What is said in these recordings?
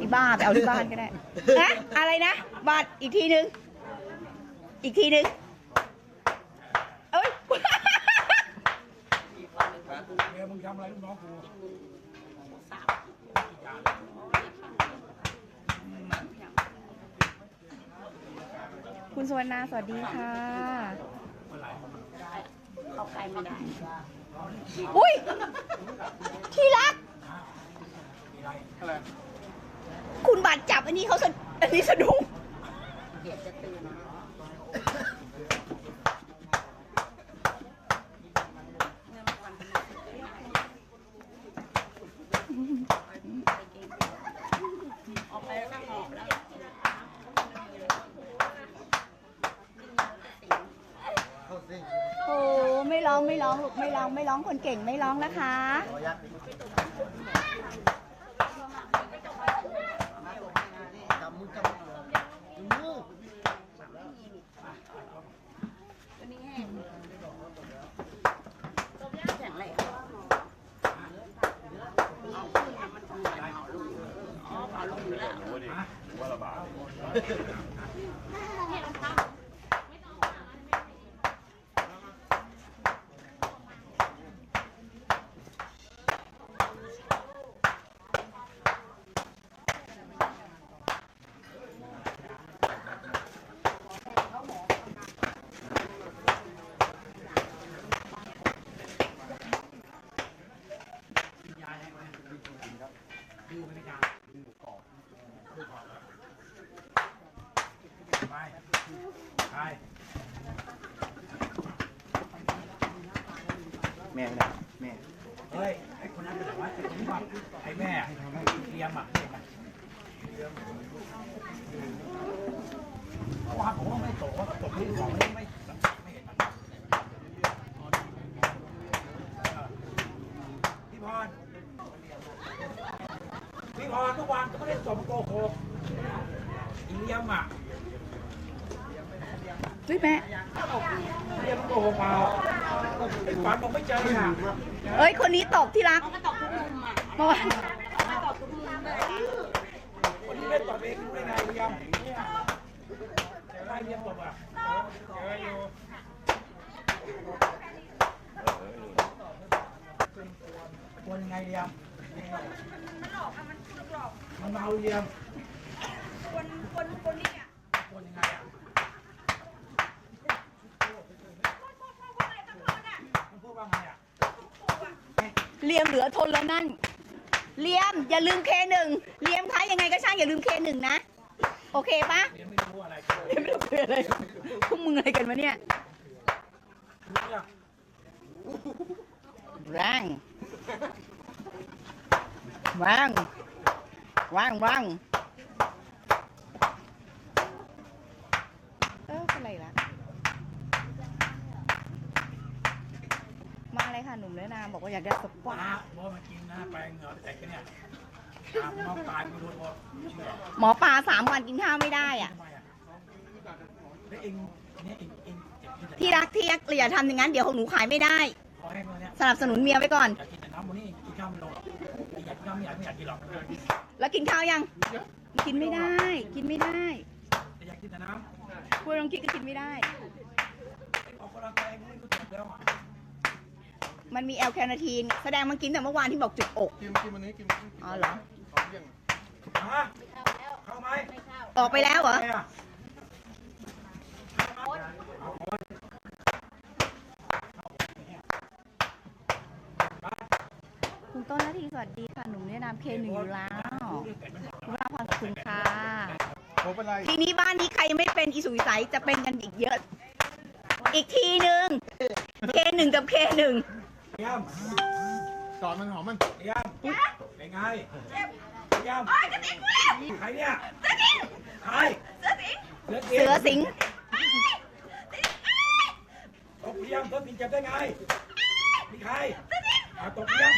อีบ้าไปเอาที่บ้านก็ได้นะอะไรนะบัตรอีกทีนึง อีกทีนึงเอ้ยเมียมึงทำอะไรลูกน้องกูคุณสวรรณาสวัสดีค่ะ เข้าใกล้ไม่ได้ อุ้ยที่รัก คุณบาดจับอันนี้เขาสะอันนี้สะดุ้งเดี๋ยวจะตื่นออกไปแล้วก็หอบแล้วโอ้ไม่ร้องไม่ร้องลูกไม่ร้องไม่ร้องคนเก่งไม่ร้องนะคะ ตัวนี้แห้งแข็งเลยเอาขึ้นมันทำไมเอาลงอ๋อเอาลงอยู่แล้ว ไปไป แม่นะแม่ เฮ้ยไอ้คนนั้นเป็นอะไรวะไอ้คนว่าไอ้แม่ให้ทำให้เตรียมอะเด็กอะเมื่อวานผมว่าไม่ตกว่าตกที่สองนี่ไม่ไม่เห็นมันพี่พรพี่พรเมื่อวานก็ไม่ได้สมโกหกอีเลียมอะเฮ้ยแม่เลียมโกหกเปล่า ไอ้ฝันบอกไม่เจออะเอ้ย คนนี้ตบที่รักเมื่อวานคนที่เล่นตบเองรู้ได้ไงเลียมเนี่ยได้เลียมตบอะเจออยู่ควรยังไงเรียมมันหลอกค่ะมันหลอกมันเมาเรียมควรควรควรนี่อะควรยังไงอะมันพูดว่าไงอะ เลียมเหลือทนแล้วนั่น เลียมอย่าลืมเคหนึ่งเลียมคะยังไงก็ช่างอย่าลืมเคหนึ่งนะ โอเคปะเรียมไม่รู้อะไรเลียมไม่รู้เป็นอะไรพวกมึงอะไรกันวะเนี่ยรู้อะว่างว่างว่างว่างเออเป็นไรล่ะ มาเลย ค่ะหนุ่มเนื้อนามบอกว่าอยากได้สปาว้าบอมากินนะไปเหงื่อแตกกันเนี่ยตามน้องตายไม่รู้พอเชื่อหมอปลาสามวันกินข้าวไม่ได้อะทำไมอะแล้วเองเนี่ยเองเองเจ็บที่ไหนที่รักที่รักอย่าทำอย่างนั้นเดี๋ยวของหนูขายไม่ได้ ขอให้มาเนี่ยสนับสนุนเมียไว้ก่อน อยากกินแต่น้ำวันนี้กินข้าวไม่ลงอยากกินน้ำไม่อยากไม่อยากกินหรอกแล้วกินข้าวยัง กินไม่ได้ กินไม่ได้ แต่อยากกินแต่น้ำ พูดลองคิดก็กินไม่ได้ ออกกำลังกายไม่รู้จักแล้วอะ มันมีแอลแคนาทีน แสดงมันกินแต่เมื่อวานที่บอกจุกอก กินกินวันนี้กินกินอ๋อเหรอของเที่ยงฮะเข้าไหมออกไปแล้วเหรอ ไม่อะคุณต้นนาทีสวัสดีค่ะ หนุ่มเนี่ยนามเคหนึ่งอยู่แล้วคุณราพรขอบคุณค่ะผมเป็นไรทีนี้บ้านนี้ใครยังไม่เป็นอีสุยใสจะเป็นกันอีกเยอะ อีกทีหนึ่งเคหนึ่งกับเคหนึ่ง เยี่ยมสอนมันหอมมันเยี่ยมเป็นไงเยี่ยมใครเนี่ยใครเสือสิงเสือสิงตบเยี่ยมเสือสิงจับได้ไงมีใครเอาตบเยี่ยม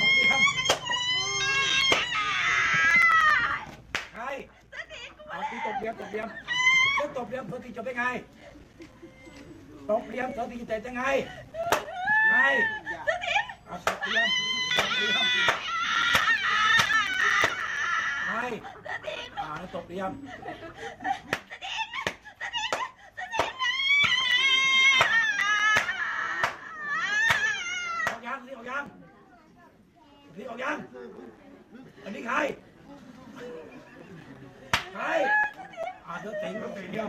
ตบเยี่ยมใครเอาตีตบเยี่ยมตบเยี่ยมเสือตบเยี่ยมเสือสิงจับได้ไงตบเยี่ยมเสือสิงจับได้ไง ใครเอาตบเยี่ยมตบเยี่ยมอ่าแล้วตบเรียมออกยังนี่ออกยังนี่ออกยัง อันนี้ใคร ใครอ่าเดี๋ยวเต็งเดี๋ยว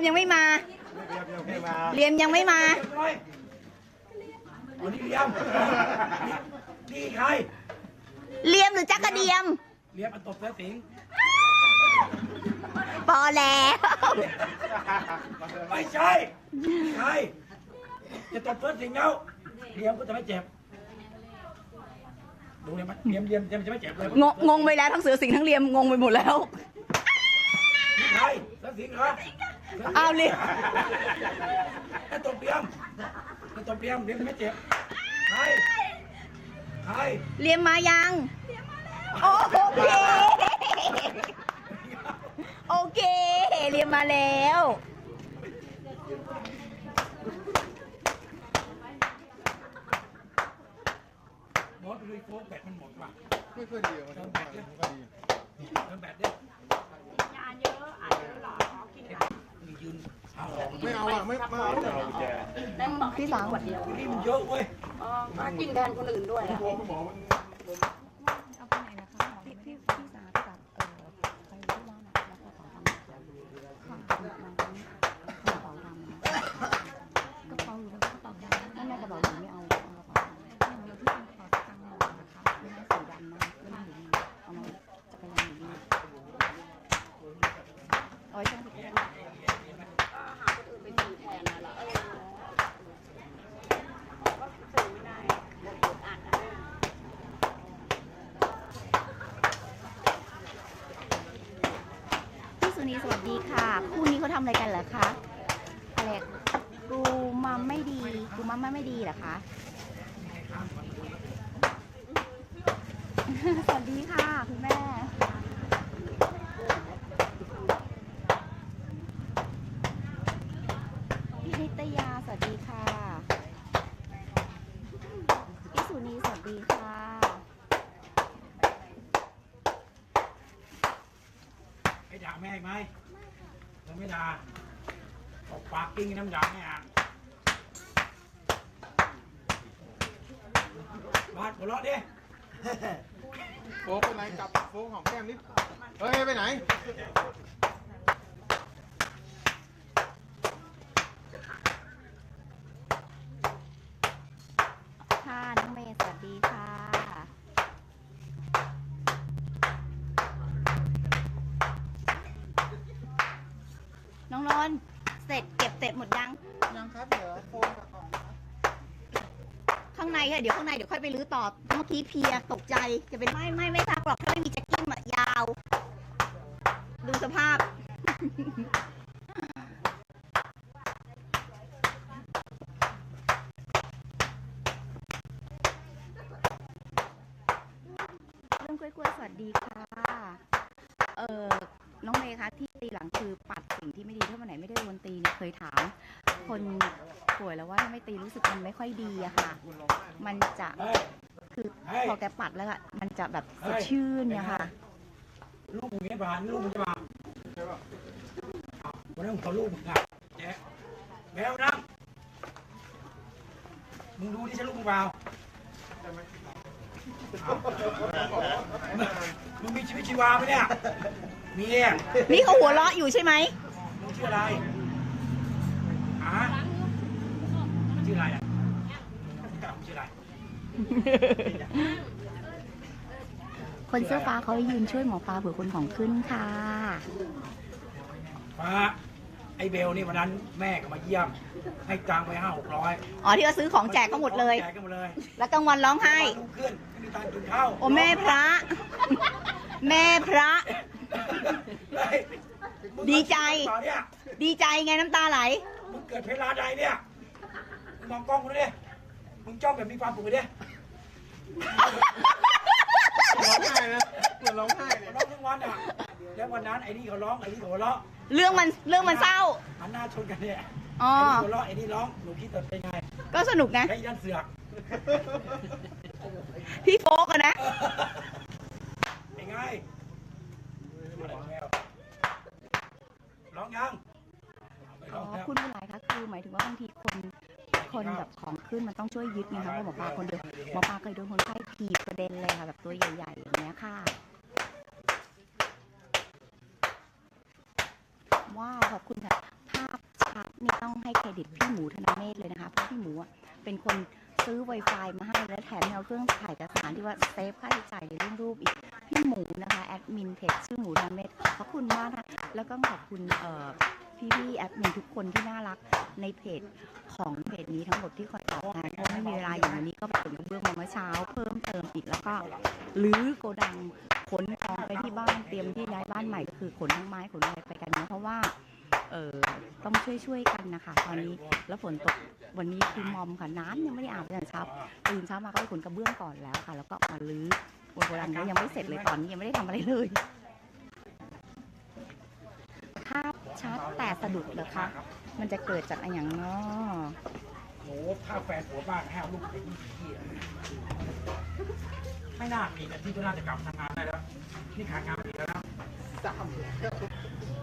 มยังไม่มาเลียมยังไม่มา เรียบร้อยอันนี้เลียมนี่นี่ใครเลียมหรือจักกระเดียม เลียมอันตบเสือสิงพอแล้ว ไม่ใช่นี่ใคร จะตบเสือสิงแล้วเลียมก็จะไม่เจ็บ ดูเลยมันเลียมเลียมเลียมจะไม่เจ็บเลยงงงงไปแล้วทั้งเสือสิงห์ทั้งเลียมงงไปหมดแล้ว นี่ใครเสือสิงเหรอ เอาเลียมไอ้ตบเลียมไอ้ตบเลียมเลียมจะไม่เจ็บใครใครเลียมมายัง โอเค โอเคเลียมมาแล้ว บอสไปดูไอ้โฟกแบตมันหมดว่ะไม่ค่อยดีมันไม่ค่อยดีเติมแบตดิ งานเยอะอ่านเยอะหรอกินได้ นี่ยืนเอา ไม่เอาอะไม่ไม่เอาได้บอกพี่สาวขวดเดียวนี่มันเยอะเว้ยอ๋อมากินแทนคนอื่นด้วยอะพี่พี่พี่สาวพี่สาวเออไปที่บ้านอะแล้วก็ขอทำค่ะนางคนนี้กระเป๋าดำนะกระเป๋าอยู่แล้วกระเป๋าดำนั่นแม่กระเป๋าหนูไม่เอาเอากระเป๋าดำอย่างเดียวที่เป็นขอตังค์หนูนะคะไม่ได้สีดำนะไม่ได้หนูเอามาจักรยานหนูเอาไว้ช่างผิด ก็หาคนอื่นไปถือแทนนะแล้วเออก็ถือไม่ได้อ่านนะ พี่ สวัสดีค่ะ คู่นี้เขาทำอะไรกันเหรอคะอะไรกูมัมไม่ดีกูมัมไม่ดีเหรอคะสวัสดีค่ะ คุณแม่ พี่นิตยาสวัสดีค่ะ พี่สุนีสวัสดีค่ะ ให้ด่าแม่อีกไหม ไม่ด่าออกปากกิ้งน้ำยาไม่อ่านบาดหัวเราะดิโฟกไปไหนกลับโฟกของแก้มนิด เฮ้ย ไปไหน น้องนนท์เสร็จเก็บเสร็จหมดยัง ยังครับเดี๋ยวโฟนกับของข้างในค่ะเดี๋ยวข้างในเดี๋ยวค่อยไปรื้อต่อ เมื่อกี้เพลียตกใจ จะเป็นไม่ไม่ไม่ซักหรอกถ้าไม่มีแจ็คกิ้งอะยาว ดูสภาพ เรื่องกล้วยๆสวัสดีค่ะ เออน้องเมย์คะที่ตีหลังคือปัดสิ่ง ที่ไม่ดีถ้าวันไหนไม่ได้โดนตีเนี่ยเคยถาม คนป่วยแล้วว่าถ้าไม่ตีรู้สึกมันไม่ค่อยดีอะค่ะ มันจะเฮ้ยคือเฮ้ยพอแกปัดแล้วอะมันจะแบบสดชื่นเนี่ยค่ะลูกมึงไม่ผ่านลูกมึงจะมาอ้าววันนั้นผมขอลูกมึงอะแจ๊ะแมวนั่งมึงดูที่ฉันลูกมึงเปล่าอ้าวมึงมีชีวิตชีวาไหมเนี่ยมีอะนี่เขาหัวเราะอยู่ใช่ไหม มึงชื่ออะไรฮะชื่ออะไรอะมึงชื่ออะไรคนเสื้อฟ้าเขายืนช่วยหมอปลาเผื่อคนของขึ้นค่ะฟ้าไอ้เบลนี่วันนั้นแม่ก็มาเยี่ยม ให้ตังค์ไปห้าหกร้อยอ๋อที่เราซื้อของแจกก็หมดเลย แจกกันหมดเลยแล้วกลางวันร้องไห้วันรุ่งขึ้นไม่มีตังค์กินข้าวโอ้แม่พระ แม่พระ เฮ้ยมึง ดีใจเปล่าเนี่ยดีใจไงน้ำตาไหล มึงเกิดเพลาใดเนี่ย มึงมองกล้องกูดิมึงจ้องแบบมีความสุขเลยดิร้องไห้นะเหมือนร้องไห้เนี่ยร้องทั้งวันอะ แล้ววันนั้นไอ้นี่เขาร้องไอ้นี่เขาหัวเราะเรื่องมันเรื่องมันเศร้า หันหน้าชนกันเนี่ยอ๋อ ไอ้นี่หัวเราะไอ้นี่ร้อง หนูคิดแต่เป็นไงก็สนุกนะ ไอ้ยันเสือกพี่โฟกอะนะ เป็นไงอะไรของแมว ร้องยังอ๋อคุณเป็นไรคะคือหมายถึงว่าบางทีคนคนแบบของขึ้นมันต้องช่วยยึดไงคะเพราะหมอปลาคนเดียวหมอปลาเคยโดนคนไข้ถีบกระเด็นเลยค่ะแบบตัวใหญ่ๆอย่างเงี้ยค่ะว้าวขอบคุณค่ะภาพชัดนี่ต้องให้เครดิตพี่หมูธนเมธเลยนะคะเพราะพี่หมูเป็นคนซื้อ Wi-Fi มาให้และแถมเอาเครื่องถ่ายเอกสารที่ว่าเซฟค่าใช้จ่ายในเรื่องรูปอีก พี่หมูนะคะแอดมินเพจชื่อหมูธนาเมธขอบคุณมากนะแล้วก็ขอบคุณเอ่อพี่พี่ๆแอดมินทุกคนที่น่ารักในเพจของเพจนี้ทั้งหมดที่คอยตอบงานเพราะไม่มีเวลาอย่างวันนี้ก็ไปขนกระเบื้องมาเมื่อเช้า เพิ่มเติมอีกแล้วก็รื้อโกดังขนของไปที่บ้านเตรียมที่ย้ายบ้านใหม่ก็คือขนทั้งไม้ขนอะไรไปกันนะเพราะว่าเออต้องช่วยช่วยๆกันนะคะตอนนี้แล้วฝนตกวันนี้คือมอมค่ะน้ำยังไม่ได้อาบเลยเช้าตื่นเช้ามาก็ไปขนกระเบื้องก่อนแล้วค่ะ แล้วก็มาลื้อ บนโกดังก็ยังไม่เสร็จเลยตอนนี้ยังไม่ได้ทำอะไรเลยภาพชัดแต่สะดุดเหรอคะ มันจะเกิดจากอะไรอย่างเนาะโอ้ถ้าแฟนผัวบ้านให้เอาลูกไปยี่สิบที่อะไม่น่ามีแต่ที่ก็น่าจะกลับทำงานได้แล้ว นี่ขาดงานอีกแล้วนะ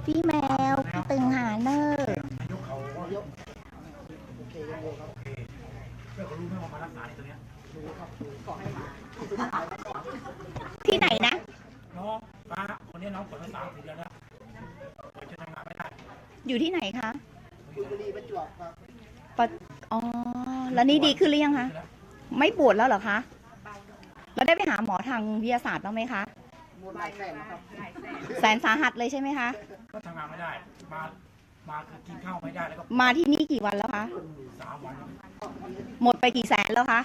พี่แมวพี่ตึงหาเนอร์ นายกเขาก็ยกโอเคโอเคเพื่อนเขารู้ไห มารักษาในตัวเนี้ยที่ไหนนะ น้องฟ้าคนนี้น้องผลมาสามสี่เดือนแล้วเดี๋ยวจะทำงานไม่ได้อยู่ที่ไหนคะปะอ๋อ แล้วนี่ดีขึ้นหรือยังคะ ไม่ปวดแล้วเหรอคะ แล้วได้ไปหาหมอทางวิทยาศาสตร์บ้างไหมคะแสนสาหัสเลยใช่ไหมคะ ก็ทำงานไม่ได้ มา มาคือกินข้าวไม่ได้แล้วก็มาที่นี่กี่วันแล้วคะ สามวัน หมดไปกี่แสนแล้วคะ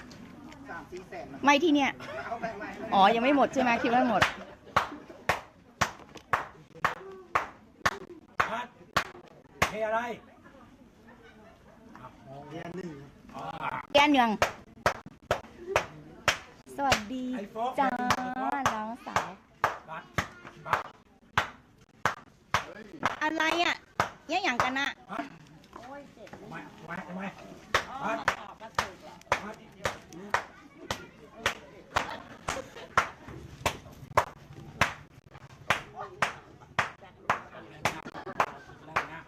ไม่ที่เนี่ยอ๋อ ยังไม่หมดใช่ไหมคิดว่าหมด พัดเทอะไรอะมองเรียนหนึ่งอ๋อแกนยังสวัสดีไอ้โฟกจ้าไอ้โฟกน้องสาว บัตรบัตรอะไรอะเนี่ยอย่างกันอะพัดทำไมทำไมทำไมพัดพัดได้นะ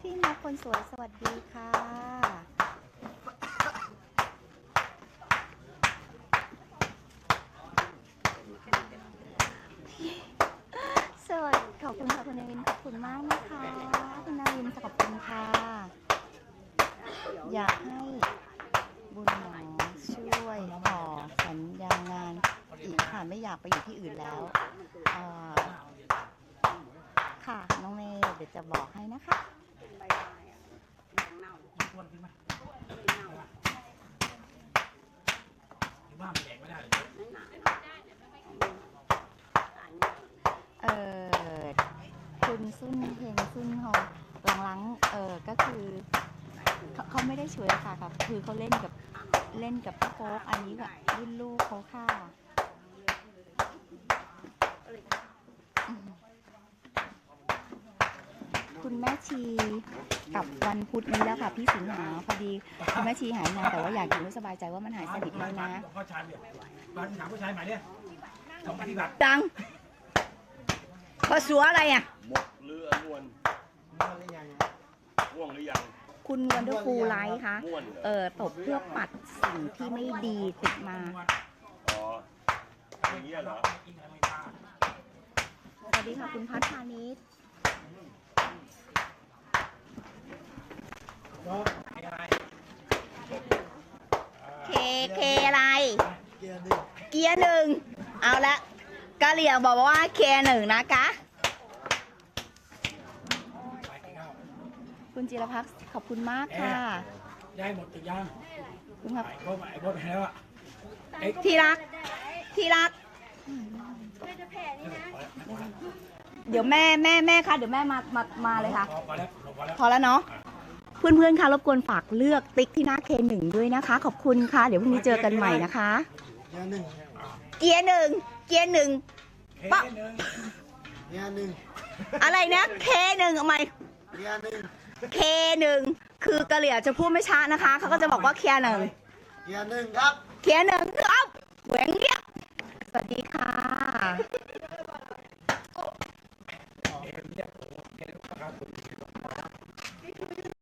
พี่นักคน สวยสวัสดีค่ะ สวัสดีขอบคุณค่ะคุณนาวินขอบคุณมากนะคะคุณนาวินขอบคุณค่ะ อยากให้บุญหมอช่วยต่อสัญญางานอีกค่ะไม่อยากไปอยู่ที่อื่นแล้วเอ่อค่ะ น้องเมย์เดี๋ยวจะบอกให้นะคะ อ้วนขึ้นไหมที่บ้านมันแดกไม่ได้เลยเออคุณซุนเฮงซุนเฮาหลังๆเออก็คือเขาเขาไม่ได้ช่วยค่ะครับคือเขาเล่นกับเล่นกับพี่โฟกอันนี้แบบรุ่นลูกเขาค่ะอืม คุณแม่ชีกลับวันพุธนี้แล้วค่ะพี่สิงหาพอดีคุณแม่ชีหายงานแต่ว่าอยากอยู่ให้สบายใจว่ามันหายสนิทแล้วนะพ่อชายเนี่ยบ้านถามผู้ชายใหม่เนี่ยสองปฏิบัติจังพอสัวอะไรอะหมดเรือนวลง่วงหรือยังคุณวันเดอร์ฟูลไลท์คะม่วนเหรอเออตบเพื่อปัดสิ่งที่ไม่ดีติดมาอ๋ออย่างเงี้ยเหรอสวัสดีค่ะคุณพัฒพานิช ก็อะไร เคเคอะไร เกียร์หนึ่ง เอาละกะเหลี่ยงบอกว่าเคหนึ่งนะคะไปกินข้าวคุณจิรพักษ์ขอบคุณมากค่ะย้ายหมดตึกยังคุณครับไอ้พวกไอ้พวกไปแล้วอะไอ้ที่รัก ที่รัก เดี๋ยวแม่แม่แม่ค่ะ เดี๋ยวแม่มามามาเลยค่ะ พอพอแล้วพอแล้วพอแล้วเนาะ เพื่อนๆคะรบกวนฝากเลือกติ๊กที่หน้าเคหนึ่งด้วยนะคะ ขอบคุณค่ะ เดี๋ยวพรุ่งนี้เจอกันใหม่นะคะ ยาหนึ่งเกียร์หนึ่งเกียร์หนึ่งเคหนึ่งยาหนึ่งอะไรนะเคหนึ่งเอาไหมยาหนึ่งเคหนึ่งคือกะเหลี่ยจะพูดไม่ช้านะคะ เขาก็จะบอกว่าเคลียร์หนึ่งยาหนึ่งครับเคลียร์หนึ่งเอ้าแหวงเรียบสวัสดีค่ะ